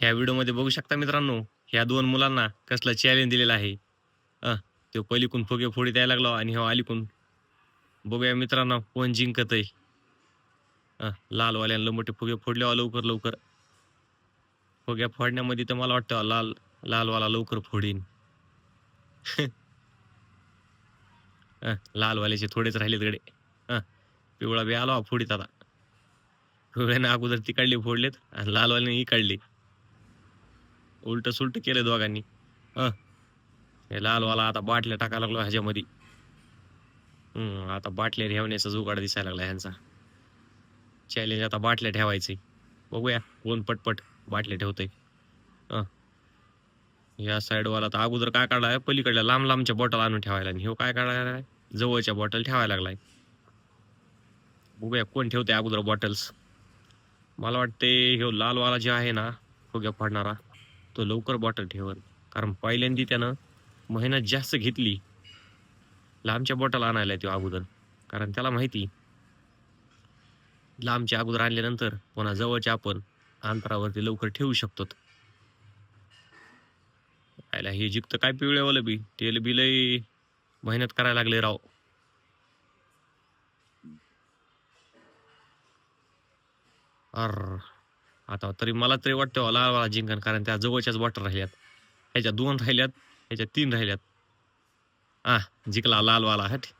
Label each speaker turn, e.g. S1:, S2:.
S1: ह्या व्हिडिओमध्ये बघू शकता मित्रांनो ह्या दोन मुलांना कसला चॅलेंज दिलेला आहे. अ तो पलीकून फुगे फोडीत यायला लागलो आणि हो हा अलीकून बघूया मित्रांनो कोण जिंकत आहे अ लालवाल्यांना मोठे फुगे फोडले लवकर लवकर. फुग्या फोडण्यामध्ये तर मला वाटतं लाल लालवाला लवकर फोडीन. अ, लालवाल्याचे थोडेच राहिलेत गडे. अ, पिवळा बी आला फोडीत आता. पिवळ्याने अगोदर ती काढली फोडलेत आणि लालवाल्याने ही काढली. उलट सुलट केलं दोघांनी. अ हे लालवाला आता बाटल्या टाकायला लागलो ह्याच्यामध्ये. आता बाटल्या ठेवण्याचा जुगाड दिसायला लागला ह्यांचा. चॅलेंज आता बाटल्या ठेवायचे बघूया कोण पटपट बाटल्या ठेवतंय. अ या साईडवाला तर अगोदर काय काढलाय? पलीकडल्या लांब लांबच्या बॉटल आणून ठेवायला आणि ह्यो काय काढलाय? जवळच्या बॉटल ठेवायला लागलाय. बघूया कोण ठेवते अगोदर बॉटल्स. मला वाटते ह्यो लालवाला जे आहे ना फुग्या फाडणारा. तो लवकर बॉटल ठेवन. कारण पहिल्यांदी त्यानं मेहनत जास्त घेतली. लांबच्या बॉटल आणायला तो अगोदर. कारण त्याला माहिती लांबच्या अगोदर आणल्यानंतर पुन्हा जवळच्या आपण अंतरावरती लवकर ठेवू शकतो. आयला हे जिंकतं काय पिवळ्यावालं बी? तेल बी लय मेहनत करायला लागले राव. अर आता तरी मला तरी वाटतं हो, लालवाला जिंकन कारण त्या जवळच्याच वॉटर राहिल्यात. ह्याच्या दोन राहिल्यात ह्याच्या तीन राहिल्यात. आ जिंकला लालवाला हट.